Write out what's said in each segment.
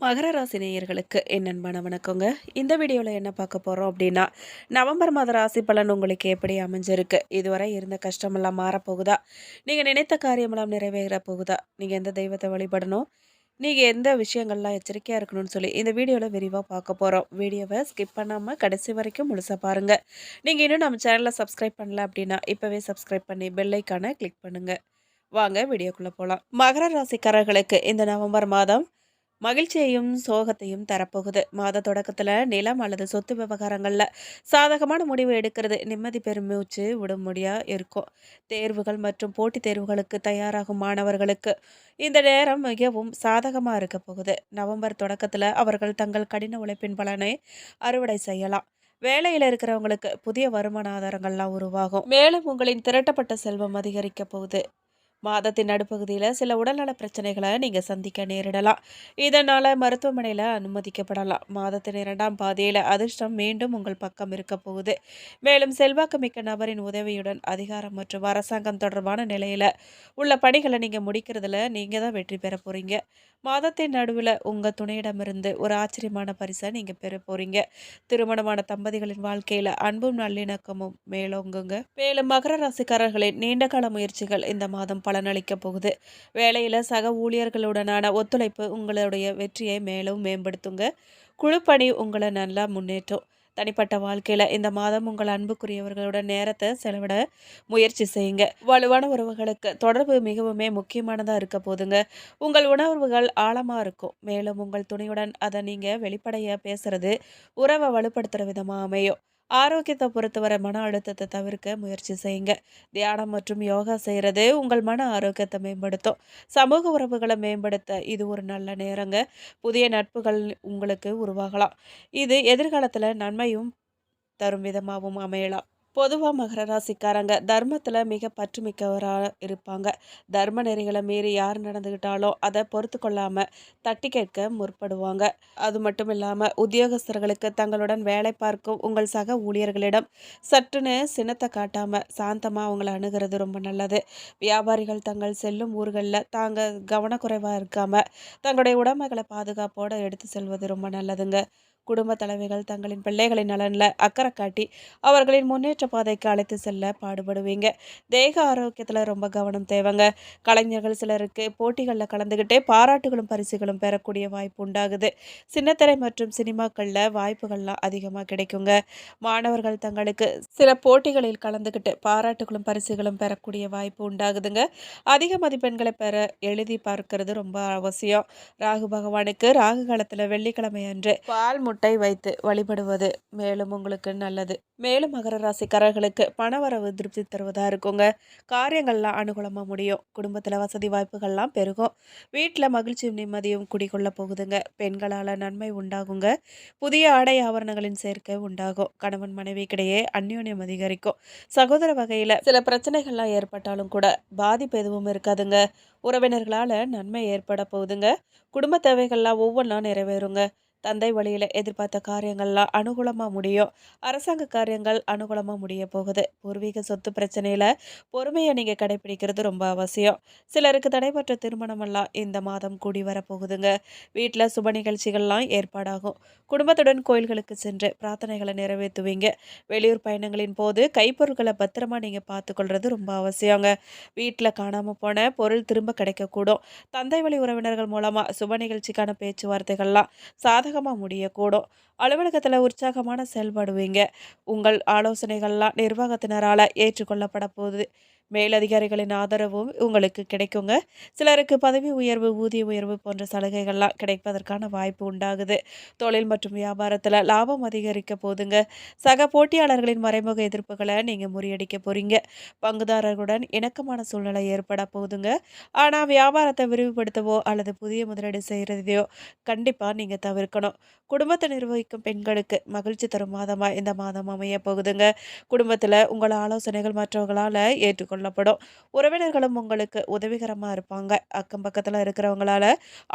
மகர ராசி நேயர்களுக்கு என் வணக்கங்க. இந்த வீடியோவில் என்ன பார்க்க போகிறோம் அப்படின்னா நவம்பர் மாத ராசி பலன் உங்களுக்கு எப்படி அமைஞ்சிருக்கு? இதுவரை இருந்த கஷ்டமெல்லாம் மாறப்போகுதா? நீங்கள் நினைத்த காரியமெல்லாம் நிறைவேற போகுதா? நீங்கள் எந்த தெய்வத்தை வழிபடணும்? நீங்கள் எந்த விஷயங்கள்லாம் எச்சரிக்கையாக இருக்கணும்னு சொல்லி இந்த வீடியோவில் விரிவாக பார்க்க போகிறோம் வீடியோவை ஸ்கிப் பண்ணாமல் கடைசி வரைக்கும் முழுசாக பாருங்கள் நீங்கள் இன்னும் நம்ம சேனலில் சப்ஸ்கிரைப் பண்ணல அப்படின்னா இப்போவே சப்ஸ்கிரைப் பண்ணி பெல்லைக்கான கிளிக் பண்ணுங்கள் வாங்க வீடியோக்குள்ளே போகலாம் மகர ராசிக்காரர்களுக்கு இந்த நவம்பர் மாதம் மகிழ்ச்சியையும் சோகத்தையும் தரப்போகுது. மாத தொடக்கத்தில் நிலம் அல்லது சொத்து விவகாரங்களில் சாதகமான முடிவு எடுக்கிறது. நிம்மதி பெருமூச்சு விடுமுடியாக இருக்கும். தேர்வுகள் மற்றும் போட்டித் தேர்வுகளுக்கு தயாராகும் மாணவர்களுக்கு இந்த நேரம் மிகவும் சாதகமாக இருக்க போகுது. நவம்பர் தொடக்கத்தில் அவர்கள் தங்கள் கடின உழைப்பின் பலனை அறுவடை செய்யலாம். வேலையில் இருக்கிறவங்களுக்கு புதிய வருமான ஆதாரங்கள்லாம் உருவாகும். மேலும் உங்களின் திரட்டப்பட்ட செல்வம் அதிகரிக்க போகுது. மாதத்தின் நடுப்பகுதியில் சில உடல்நல பிரச்சனைகளை நீங்கள் சந்திக்க நேரிடலாம். இதனால் மருத்துவமனையில் அனுமதிக்கப்படலாம். மாதத்தின் இரண்டாம் பாதியில் அதிர்ஷ்டம் மீண்டும் உங்கள் பக்கம் இருக்க போகுது. மேலும் செல்வாக்கு மிக்க நபரின் உதவியுடன் அதிகாரம் மற்றும் அரசாங்கம் தொடர்பான நிலையில் உள்ள பணிகளை நீங்கள் முடிக்கிறதுல நீங்கள் தான் வெற்றி பெற போகிறீங்க மாதத்தின் நடுவில் உங்கள் துணையிடமிருந்து ஒரு ஆச்சரியமான பரிசை நீங்கள் பெற போகிறீங்க திருமணமான தம்பதிகளின் வாழ்க்கையில் அன்பும் நல்லிணக்கமும் மேலோங்குங்க. மேலும் மகர ராசிக்காரர்களின் நீண்டகால முயற்சிகள் இந்த மாதம் பலனளிக்கப் போகுது. வேலையில் சக ஊழியர்களுடனான ஒத்துழைப்பு உங்களுடைய வெற்றியை மேலும் மேம்படுத்துங்க. குழுப்பணி உங்களை நல்லா முன்னேற்றும். தனிப்பட்ட வாழ்க்கையில் இந்த மாதம் உங்கள் அன்புக்குரியவர்களோட நேரத்தை செலவிட முயற்சி செய்யுங்க. வலுவான உறவுகளுக்கு தொடர்பு மிகவுமே முக்கியமானதாக இருக்க போதுங்க. உங்கள் உணர்வுகள் ஆழமாக இருக்கும். மேலும் உங்கள் துணையுடன் அதை நீங்கள் வெளிப்படையாக பேசுறது உறவை வலுப்படுத்துகிற விதமாக அமையும். ஆரோக்கியத்தை பொறுத்தவரை மன அழுத்தத்தை தவிர்க்க முயற்சி செய்யுங்க. தியானம் மற்றும் யோகா செய்கிறது உங்கள் மன ஆரோக்கியத்தை மேம்படுத்தும். சமூக உறவுகளை மேம்படுத்த இது ஒரு நல்ல நேரங்க. புதிய நட்புகள் உங்களுக்கு உருவாகலாம். இது எதிர்காலத்தில் நன்மையும் தரும் விதமாகவும் அமையலாம். பொதுவாக மகர ராசிக்காரங்க தர்மத்தில் மிக பற்றுமிக்கவராக இருப்பாங்க. தர்ம நெறிகளை மீறி யார் நடந்துக்கிட்டாலும் அதை பொறுத்து கொள்ளாமல் தட்டி கேட்க முற்படுவாங்க. அது மட்டும் இல்லாமல் உத்தியோகஸ்தர்களுக்கு தங்களுடன் வேலை பார்க்கும் உங்கள் சக ஊழியர்களிடம் சற்றுன்னு சினத்தை காட்டாமல் சாந்தமாக அவங்கள அணுகிறது ரொம்ப நல்லது. வியாபாரிகள் தங்கள் செல்லும் ஊர்களில் தாங்க கவனக்குறைவாக இருக்காமல் தங்களுடைய உடைமைகளை பாதுகாப்போடு எடுத்து செல்வது ரொம்ப நல்லதுங்க. குடும்ப தலைவிகள் தங்களின் பிள்ளைகளின் நலனில் அக்கறை காட்டி அவர்களின் முன்னேற்ற பாதைக்கு அழைத்து செல்ல பாடுபடுவீங்க. தேக ஆரோக்கியத்தில் ரொம்ப கவனம் தேவைங்க. கலைஞர்கள் சிலருக்கு போட்டிகளில் கலந்துக்கிட்டே பாராட்டுகளும் பரிசுகளும் பெறக்கூடிய வாய்ப்பு உண்டாகுது. சின்னத்திரை மற்றும் சினிமாக்களில் வாய்ப்புகள்லாம் அதிகமாக கிடைக்குங்க. மாணவர்கள் தங்களுக்கு சில போட்டிகளில் கலந்துக்கிட்டு பாராட்டுகளும் பரிசுகளும் பெறக்கூடிய வாய்ப்பு உண்டாகுதுங்க. அதிக மதிப்பெண்களை பெற எழுதி பார்க்கறது ரொம்ப அவசியம். ராகு பகவானுக்கு ராகு காலத்தில் வெள்ளிக்கிழமை அன்று பால் முட்டை வைத்து வழிபடுவது மேலும் உங்களுக்கு நல்லது. மேலும் மகர ராசிக்காரர்களுக்கு பணவரவு திருப்தி தருவதாக இருக்குங்க. காரியங்கள்லாம் அனுகூலமாக முடியும். குடும்பத்தில் வசதி வாய்ப்புகள்லாம் பெருகும். வீட்டில் மகிழ்ச்சியும் நிம்மதியும் குடிகொள்ள போகுதுங்க. பெண்களால் நன்மை உண்டாகுங்க. புதிய ஆடை ஆவரணங்களின் சேர்க்கை உண்டாகும். கணவன் மனைவிக்கிடையே அந்யோன்யம் அதிகரிக்கும். சகோதர வகையில் சில பிரச்சனைகள்லாம் ஏற்பட்டாலும் கூட பாதிப்பு எதுவும் இருக்காதுங்க. உறவினர்களால் நன்மை ஏற்பட போகுதுங்க. குடும்ப தேவைகள்லாம் ஒவ்வொன்றா நிறைவேறுங்க. தந்தை வழியில் எதிர்பார்த்த காரியங்கள்லாம் அனுகூலமாக முடியும் அரசாங்க காரியங்கள் அனுகூலமாக முடிய போகுது. பூர்வீக சொத்து பிரச்சனையில் பொறுமையை நீங்கள் கடைபிடிக்கிறது ரொம்ப அவசியம். சிலருக்கு தடைபற்ற திருமணமெல்லாம் இந்த மாதம் கூடி வரப்போகுதுங்க. வீட்டில் சுப நிகழ்ச்சிகள்லாம் ஏற்பாடாகும். குடும்பத்துடன் கோயில்களுக்கு சென்று பிரார்த்தனைகளை நிறைவேற்றுவீங்க. வெளியூர் பயணங்களின் போது கைப்பொருட்களை பத்திரமா நீங்கள் பார்த்துக்கொள்வது ரொம்ப அவசியங்க. வீட்டில் காணாமல் போன பொருள் திரும்ப கிடைக்கக்கூடும். தந்தை வழி உறவினர்கள் மூலமாக சுப நிகழ்ச்சிக்கான பேச்சுவார்த்தைகள்லாம் சாதக சாதகமாக முடியக்கூடும். அலுவலகத்தில் உற்சாகமான செயல்படுவீங்க உங்கள் ஆலோசனைகள்லாம் நிர்வாகத்தினரால் ஏற்றுக்கொள்ளப்பட போகுது. மேலதிகாரிகளின் ஆதரவும் உங்களுக்கு கிடைக்குங்க. சிலருக்கு பதவி உயர்வு ஊதிய உயர்வு போன்ற சலுகைகள்லாம் கிடைப்பதற்கான வாய்ப்பு உண்டாகுது. தொழில் மற்றும் வியாபாரத்தில் லாபம் அதிகரிக்க போதுங்க. சக போட்டியாளர்களின் மறைமுக எதிர்ப்புகளை நீங்கள் முறியடிக்க போகிறீங்க பங்குதாரர்களுடன் இணக்கமான சூழ்நிலை ஏற்பட போகுதுங்க ஆனால் வியாபாரத்தை விரிவுபடுத்தவோ அல்லது புதிய முதலீடு செய்கிறதையோ கண்டிப்பாக நீங்கள் தவிர்க்கணும். குடும்பத்தை நிர்வகிக்கும் பெண்களுக்கு மகிழ்ச்சி தரும் மாதமாக இந்த மாதம் அமைய போகுதுங்க. குடும்பத்தில் உங்கள் ஆலோசனைகள் மற்றவர்களால் ஏற்றுக்கொள்ள கொள்ளப்படும். உறவினர்களும் உங்களுக்கு உதவிகரமாக இருப்பாங்க. அக்கம் பக்கத்தில் இருக்கிறவங்களால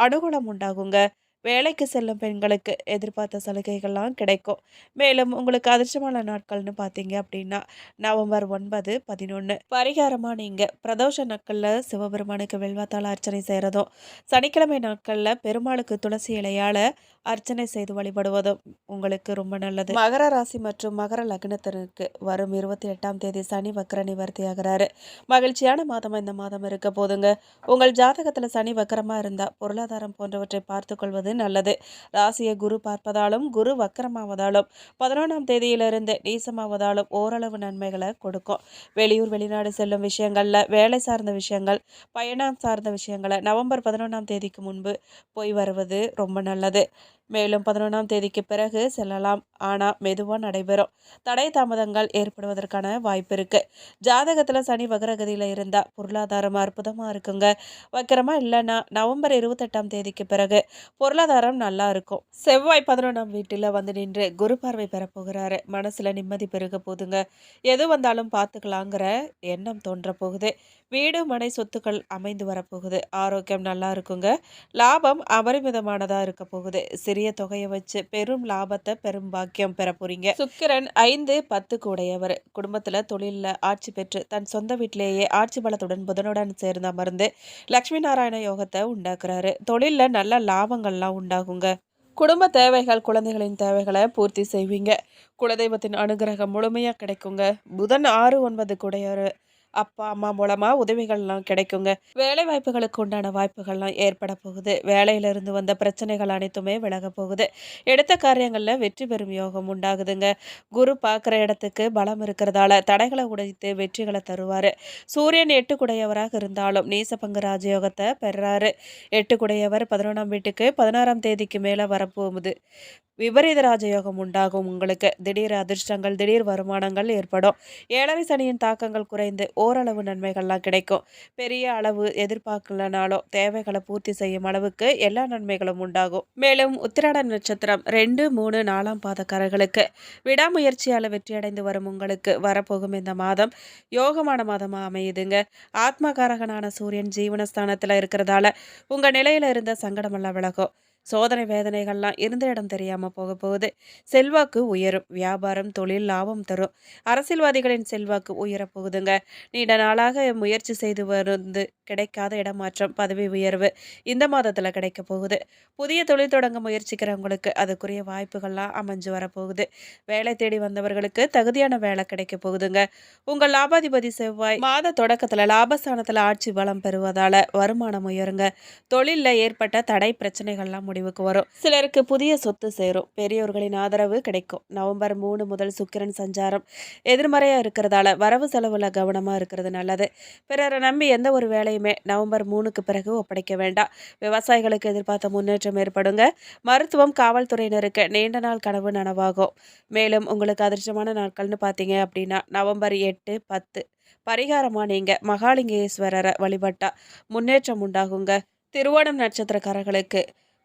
அனுகூலம் உண்டாகுங்க. வேலைக்கு செல்லும் பெண்களுக்கு எதிர்பார்த்த சலுகைகள்லாம் கிடைக்கும். மேலும் உங்களுக்கு அதிர்ஷ்டமான நாட்கள்னு பார்த்தீங்க அப்படின்னா நவம்பர் ஒன்பது பதினொன்று பரிகாரமாக நீங்கள் பிரதோஷ நாட்களில் சிவபெருமானுக்கு வெல்வத்தால் அர்ச்சனை செய்கிறதும் சனிக்கிழமை நாட்களில் பெருமாளுக்கு துளசி இலையால் அர்ச்சனை செய்து வழிபடுவதும் உங்களுக்கு ரொம்ப நல்லது. மகர ராசி மற்றும் மகர லக்னத்தினருக்கு வரும் இருபத்தி எட்டாம் தேதி சனி வக்கர நிவர்த்தி ஆகிறாரு. மகிழ்ச்சியான மாதம் இந்த மாதம் இருக்க போதுங்க. உங்கள் ஜாதகத்தில் சனி வக்கரமாக இருந்தால் பொருளாதாரம் போன்றவற்றை பார்த்து கொள்வது நல்லது. ராசியை குரு பார்ப்பதாலும் குரு வக்கரமாவதாலும் பதினொன்றாம் தேதியிலிருந்து நீசமாவதாலும் ஓரளவு நன்மைகளை கொடுக்கும். வெளியூர் வெளிநாடு செல்லும் விஷயங்களில் வேலை சார்ந்த விஷயங்கள் பயணம் சார்ந்த விஷயங்களை நவம்பர் பதினொன்றாம் தேதிக்கு முன்பு போய் வருவது ரொம்ப நல்லது. மேலும் பதினொன்றாம் தேதிக்கு பிறகு செல்லலாம். ஆனால் மெதுவாக நடைபெறும். தடை தாமதங்கள் ஏற்படுவதற்கான வாய்ப்பு இருக்குது ஜாதகத்தில் சனி வகரகதியில் இருந்தால் பொருளாதாரம் அற்புதமாக இருக்குங்க. வக்கரமாக இல்லைன்னா நவம்பர் இருபத்தெட்டாம் தேதிக்கு பிறகு பொருளாதாரம் நல்லா இருக்கும். செவ்வாய் பதினொன்றாம் வீட்டில் வந்து நின்று குரு பார்வை பெறப்போகிறாரு. மனசில் நிம்மதி பெருக போதுங்க எது வந்தாலும் பார்த்துக்கலாங்கிற எண்ணம் தோன்ற போகுது. வீடு மனை சொத்துக்கள் அமைந்து வரப்போகுது ஆரோக்கியம் நல்லா இருக்குங்க. லாபம் அபரிமிதமானதாக இருக்க போகுது. சிறிய தொகையை வச்சு பெரும் லாபத்தை பெரும் பாக்கியம் பெற போறீங்க. சுக்கிரன் ஐந்து பத்து கூடையவர் குடும்பத்தில் தொழிலில் ஆட்சி பெற்று தன் சொந்த வீட்டிலேயே ஆட்சி பலத்துடன் புதனுடன் சேர்ந்து அமர்ந்து லக்ஷ்மி நாராயண யோகத்தை உண்டாக்குறாரு. தொழிலில் நல்ல லாபங்கள்லாம் உண்டாகுங்க. குடும்ப தேவைகள் குழந்தைகளின் தேவைகளை பூர்த்தி செய்வீங்க. குலதெய்வத்தின் அனுகிரகம் முழுமையாக கிடைக்குங்க. புதன் ஆறு ஒன்பது கூடையவர் அப்பா அம்மா மூலமாக உதவிகள்லாம் கிடைக்குங்க. வேலை வாய்ப்புகளுக்கு உண்டான வாய்ப்புகள்லாம் ஏற்பட போகுது. வேலையிலிருந்து வந்த பிரச்சனைகள் அனைத்துமே விலக போகுது. எடுத்த காரியங்களில் வெற்றி பெறும் யோகம் உண்டாகுதுங்க. குரு பார்க்குற இடத்துக்கு பலம் இருக்கிறதால தடைகளை உடைத்து வெற்றிகளை தருவார். சூரியன் எட்டுக்குடையவராக இருந்தாலும் நீசபங்கு ராஜயோகத்தை பெறாரு. எட்டுக்குடையவர் பதினொன்றாம் வீட்டுக்கு பதினாறாம் தேதிக்கு மேலே வரப்போகுது. விபரீத ராஜயோகம் உண்டாகும் உங்களுக்கு. திடீர் அதிர்ஷ்டங்கள் திடீர் வருமானங்கள் ஏற்படும். ஏழரை சனியின் தாக்கங்கள் குறைந்து ஓரளவு நன்மைகள்லாம் கிடைக்கும். பெரிய அளவு எதிர்பார்க்கலனாலும் தேவைகளை பூர்த்தி செய்யும் அளவுக்கு எல்லா நன்மைகளும் உண்டாகும். மேலும் உத்திராட நட்சத்திரம் ரெண்டு மூணு நாலாம் பாதக்காரர்களுக்கு விடாமுயற்சியால் வெற்றியடைந்து வரும் உங்களுக்கு வரப்போகும் இந்த மாதம் யோகமான மாதமாக அமையுதுங்க. ஆத்மகாரகனான சூரியன் ஜீவனஸ்தானத்தில் இருக்கிறதால உங்கள் நிலையில் இருந்த சங்கடமெல்லாம் விலகும். சோதனை வேதனைகள்லாம் இருந்த இடம் தெரியாமல் போக போகுது. செல்வாக்கு உயரும். வியாபாரம் தொழில் லாபம் தரும். அரசியல்வாதிகளின் செல்வாக்கு உயரப் போகுதுங்க. நீண்ட நாளாக முயற்சி செய்து வந்து கிடைக்காத இடமாற்றம் பதவி உயர்வு இந்த மாதத்தில் கிடைக்க போகுது. புதிய தொழில் தொடங்க முயற்சிக்கிறவங்களுக்கு அதுக்குரிய வாய்ப்புகள்லாம் அமைஞ்சு வரப்போகுது வேலை தேடி வந்தவர்களுக்கு தகுதியான வேலை கிடைக்க போகுதுங்க. உங்கள் லாபாதிபதி செவ்வாய் மாத தொடக்கத்தில் லாபஸ்தானத்தில் ஆட்சி பலம் பெறுவதால் வருமானம் உயருங்க. தொழிலில் ஏற்பட்ட தடை பிரச்சனைகள்லாம் முடிவுக்கு வரும். சிலருக்கு புதிய சொத்து சேரும். பெரியோர்களின் ஆதரவு கிடைக்கும். நவம்பர் மூணு முதல் சுக்கிரன் சஞ்சாரம். எதிர்மறையாக இருக்கிறதால வரவு செலவுல கவனமாக இருக்கிறது நல்லது. பிறரை நம்பி எந்த ஒரு வேலையுமே நவம்பர் மூணுக்கு பிறகு ஒப்படைக்க வேண்டாம். விவசாயிகளுக்கு எதிர்பார்த்த முன்னேற்றம் ஏற்படுங்க. மருத்துவம் காவல்துறையினருக்கு நீண்ட நாள் கனவு நனவாகும். மேலும் உங்களுக்கு அதிர்ஷ்டமான நாட்கள்னு பார்த்தீங்க அப்படின்னா நவம்பர் எட்டு பத்து. பரிகாரமாக நீங்கள் மகாலிங்கேஸ்வரரை வழிபட்டா முன்னேற்றம் உண்டாகுங்க. திருவோணம் நட்சத்திரக்காரர்களுக்கு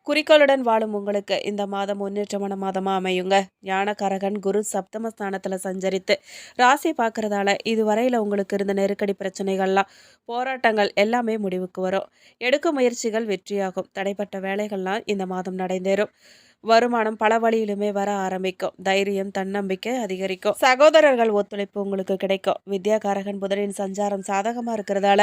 குறிக்கோளுடன் வாழும் உங்களுக்கு இந்த மாதம் முன்னேற்றமான மாதமாக அமையுங்க. ஞானகரகன் குரு சப்தமஸ்தானத்தில் சஞ்சரித்து ராசி பார்க்குறதால இதுவரையில் உங்களுக்கு இருந்த நெருக்கடி பிரச்சனைகள்லாம் போராட்டங்கள் எல்லாமே முடிவுக்கு வரும். எடுக்கும் முயற்சிகள் வெற்றியாகும். தடைப்பட்ட வேலைகள்லாம் இந்த மாதம் நடைந்தேறும். வருமானம் பல வழியிலுமே வர ஆரம்பிக்கும். தைரியம் தன்னம்பிக்கை அதிகரிக்கும். சகோதரர்கள் ஒத்துழைப்பு உங்களுக்கு கிடைக்கும். வித்யாகாரகன் புதனின் சஞ்சாரம் சாதகமாக இருக்கிறதால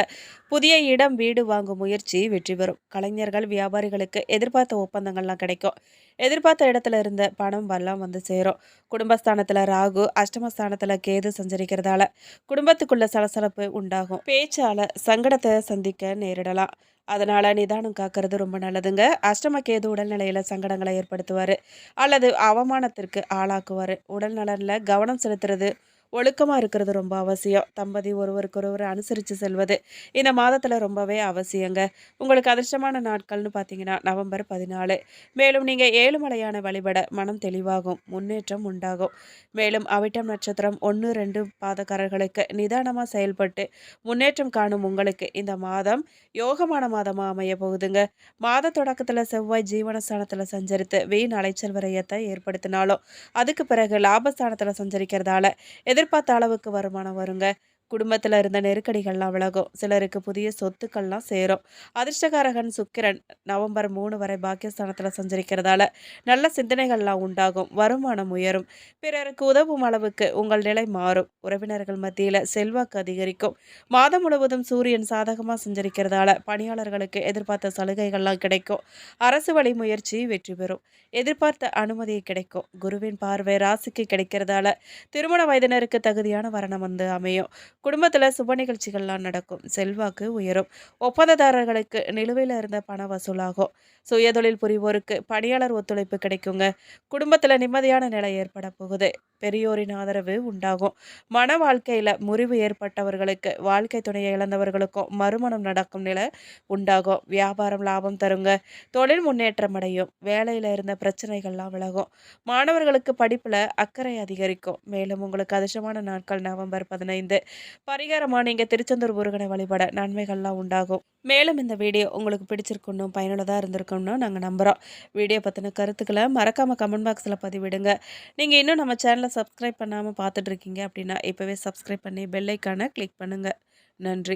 புதிய இடம் வீடு வாங்கும் முயற்சி வெற்றி பெறும். கலைஞர்கள் வியாபாரிகளுக்கு எதிர்பார்த்த ஒப்பந்தங்கள்லாம் கிடைக்கும். எதிர்பார்த்த இடத்துல இருந்த பணம் வரலாம் வந்து சேரும். குடும்பஸ்தானத்தில் ராகு அஷ்டமஸ்தானத்தில் கேது சஞ்சரிக்கிறதால குடும்பத்துக்குள்ள சலசலப்பு உண்டாகும். பேச்சால சங்கடத்தை சந்திக்க நேரிடலாம். அதனால் நிதானம் காக்கிறது ரொம்ப நல்லதுங்க. அஷ்டமக்கேது உடல்நிலையில் சங்கடங்களை ஏற்படுத்துவார்? அல்லது அவமானத்திற்கு ஆளாக்குவார்? உடல் நலனில் கவனம் செலுத்துறது ஒழுக்கமாக இருக்கிறது ரொம்ப அவசியம். தம்பதி ஒருவருக்கொருவர் அனுசரித்து செல்வது இந்த மாதத்தில் ரொம்பவே அவசியங்க. உங்களுக்கு அதிர்ஷ்டமான நாட்கள்னு பார்த்தீங்கன்னா நவம்பர் பதினாலு. மேலும் நீங்கள் ஏழுமலையான வழிபட மனம் தெளிவாகும் முன்னேற்றம் உண்டாகும். மேலும் அவிட்டம் நட்சத்திரம் ஒன்று ரெண்டு பாதக்காரர்களுக்கு நிதானமாக செயல்பட்டு முன்னேற்றம் காணும் உங்களுக்கு இந்த மாதம் யோகமான மாதமாக அமைய போகுதுங்க. மாத தொடக்கத்தில் செவ்வாய் ஜீவனஸ்தானத்தில் சஞ்சரித்து வீண் அலைச்சல் விரயத்தை ஏற்படுத்தினாலும் அதுக்கு பிறகு லாபஸ்தானத்தில் சஞ்சரிக்கிறதால எதிர் எதிர்பார்த்த அளவுக்கு வருமானம் வருங்க. குடும்பத்தில் இருந்த நெருக்கடிகள்லாம் விலகும். சிலருக்கு புதிய சொத்துக்கள்லாம் சேரும். அதிர்ஷ்டகாரகன் சுக்கிரன் நவம்பர் மூணு வரை பாக்கியஸ்தானத்தில் சஞ்சரிக்கிறதால நல்ல சிந்தனைகள்லாம் உண்டாகும். வருமானம் உயரும். பிறருக்கு உதவும் அளவுக்கு உங்கள் நிலை மாறும். உறவினர்கள் மத்தியில் செல்வாக்கு அதிகரிக்கும். மாதம் முழுவதும் சூரியன் சாதகமாக சஞ்சரிக்கிறதால பணியாளர்களுக்கு எதிர்பார்த்த சலுகைகள்லாம் கிடைக்கும். அரசு வழி முயற்சி வெற்றி பெறும். எதிர்பார்த்த அனுமதி கிடைக்கும். குருவின் பார்வை ராசிக்கு கிடைக்கிறதால திருமண வயதினருக்கு தகுதியான வரணம் வந்து அமையும். குடும்பத்தில் சுப நிகழ்ச்சிகள்லாம் நடக்கும். செல்வாக்கு உயரும். ஒப்பந்ததாரர்களுக்கு நிலுவையில் இருந்த பண வசூலாகும். சுயதொழில் புரிவோருக்கு பணியாளர் ஒத்துழைப்பு கிடைக்குங்க. குடும்பத்தில் நிம்மதியான நிலை ஏற்பட போகுது. பெரியோரின் ஆதரவு உண்டாகும். மன வாழ்க்கையில் முறிவு ஏற்பட்டவர்களுக்கு வாழ்க்கை துணையை இழந்தவர்களுக்கும் மறுமணம் நடக்கும் நிலை உண்டாகும். வியாபாரம் லாபம் தருங்க. தொழில் முன்னேற்றம் அடையும். வேலையில் இருந்த பிரச்சனைகள்லாம் விலகும். மாணவர்களுக்கு படிப்பில் அக்கறை அதிகரிக்கும். மேலும் உங்களுக்கு அதிர்ஷ்டமான நாட்கள் நவம்பர் பதினைந்து. பரிகாரமாக நீங்கள் திருச்செந்தூர் முருகனை வழிபட நன்மைகள்லாம் உண்டாகும். மேலும் இந்த வீடியோ உங்களுக்கு பிடிச்சிருக்கணும் பயனுள்ளதாக இருந்திருக்கணும்னு நாங்கள் நம்புகிறோம் வீடியோ பற்றின கருத்துக்களை மறக்காமல் கமெண்ட் பாக்ஸில் பதிவிடுங்க. நீங்கள் இன்னும் நம்ம சேனலை சப்ஸ்கிரைப் பண்ணாமல் பார்த்துட்ருக்கீங்க அப்படின்னா இப்போவே சப்ஸ்கிரைப் பண்ணி பெல்லைக்கான கிளிக் பண்ணுங்கள் நன்றி.